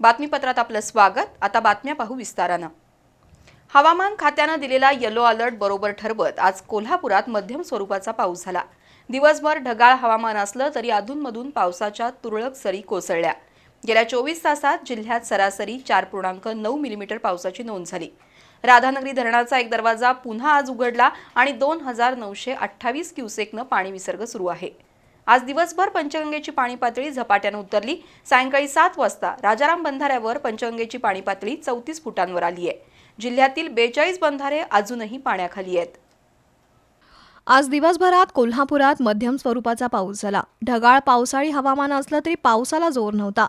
बातमीपत्रात आपलं स्वागत. आता बातम्या पाहू विस्तारानं. हवामान खात्यानं दिलेला येलो अलर्ट बरोबर ठरवत आज कोल्हापुरात मध्यम स्वरूपाचा पाऊस झाला. दिवसभर ढगाळ हवामान असलं तरी अधूनमधून पावसाच्या तुरळक सरी कोसळल्या. गेल्या चोवीस तासात जिल्ह्यात सरासरी चार पूर्णांक नऊ मिलीमीटर पावसाची नोंद झाली. राधानगरी धरणाचा एक दरवाजा पुन्हा आज उघडला आणि दोन हजार नऊशे अठ्ठावीस क्युसेकनं पाणी विसर्ग सुरू आहे. आज दिवसभर पंचगंगेची पाणी पातळी झपाट्यानं उतरली. सायंकाळी सात वाजता राजाराम बंधाऱ्यावर पंचगंगेची पाणी पातळी चौतीस फुटांवर आली आहे जिल्ह्यातील बेचाळीस बंधारे अजूनही पाण्याखाली आहेत. आज दिवसभरात कोल्हापुरात मध्यम स्वरूपाचा पाऊस झाला. ढगाळ पावसाळी हवामान असलं तरी पावसाला जोर नव्हता.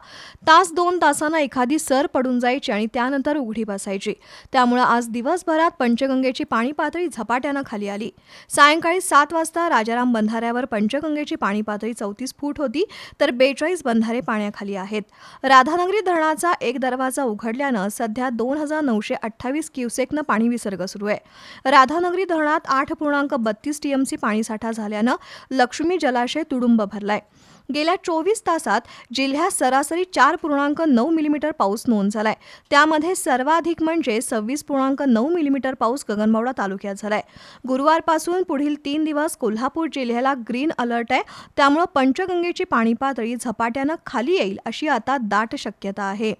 तास दोन तासानं एखादी सर पडून जायची आणि त्यानंतर उघडी बसायची. त्यामुळं आज दिवसभरात पंचगंगेची पाणी पातळी झपाट्यानं खाली आली. सायंकाळी सात वाजता राजाराम बंधाऱ्यावर पंचगंगेची पाणी पातळी चौतीस फूट होती तर बेचाळीस बंधारे पाण्याखाली आहेत. राधानगरी धरणाचा एक दरवाजा उघडल्यानं सध्या दोन हजार नऊशे अठ्ठावीस क्युसेकनं पाणी विसर्ग सुरू आहे. राधानगरी धरणात आठ पूर्णांक बत्तीस टीएमसी पाणीसाठा झाल्यानं लक्ष्मी जलाशय तुडुंब भरलाय. गेल्या चोवीस तासात जिल्ह्यात सरासरी चार पूर्णांक नऊ मिलीमीटर पाऊस नोंद झालाय. त्यामध्ये सर्वाधिक म्हणजे सव्वीस पूर्णांक नऊ मिलीमीटर पाऊस गगनबावडा तालुक्यात झालाय. गुरुवारपासून पुढील तीन दिवस कोल्हापूर जिल्ह्याला ग्रीन अलर्ट आहे. त्यामुळं पंचगंगेची पाणी पातळी झपाट्यानं खाली येईल अशी आता दाट शक्यता आहे.